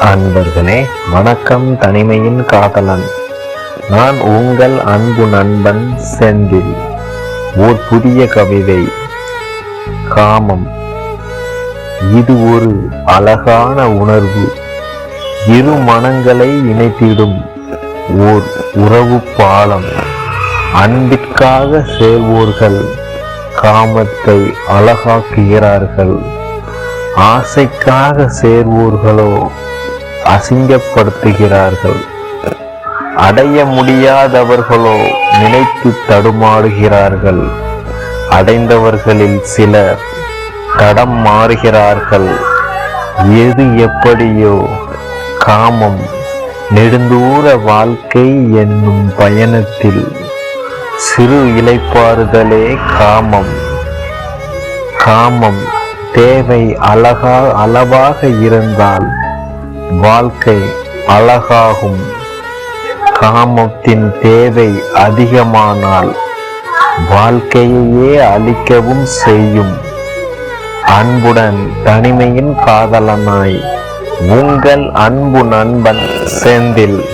அன்பர்களே வணக்கம் தனிமையின் காதலன். நான் உங்கள் அன்பு நண்பன் செந்தில். ஓர் புதிய கவிதை காமம். இது ஒரு அழகான உணர்வு. இரு மனங்களை இணைத்திடும் ஓர் உறவு பாலம். அன்பிற்காக சேர்வோர்கள் காமத்தை அழகாக்குகிறார்கள். ஆசைக்காக சேர்வோர்களோ அசிங்கப்படுத்துகிறார்கள். அடைய முடியாதவர்களோ நினைத்து தடுமாறுகிறார்கள். அடைந்தவர்களில் சிலர் தடம் மாறுகிறார்கள். எது எப்படியோ காமம். நெடுந்தூர வாழ்க்கை என்னும் பயணத்தில் சிறு இலைப்பாறுதலே காமம். காமம் தேவை அழகா அளவாக இருந்தால் வாழ்க்கை அழகாகும். காமத்தின் தேவை அதிகமானால் வாழ்க்கையையே அழிக்கவும் செய்யும். அன்புடன் தனிமையின் காதலனாய் உங்கள் அன்பு நண்பன் செந்தில்.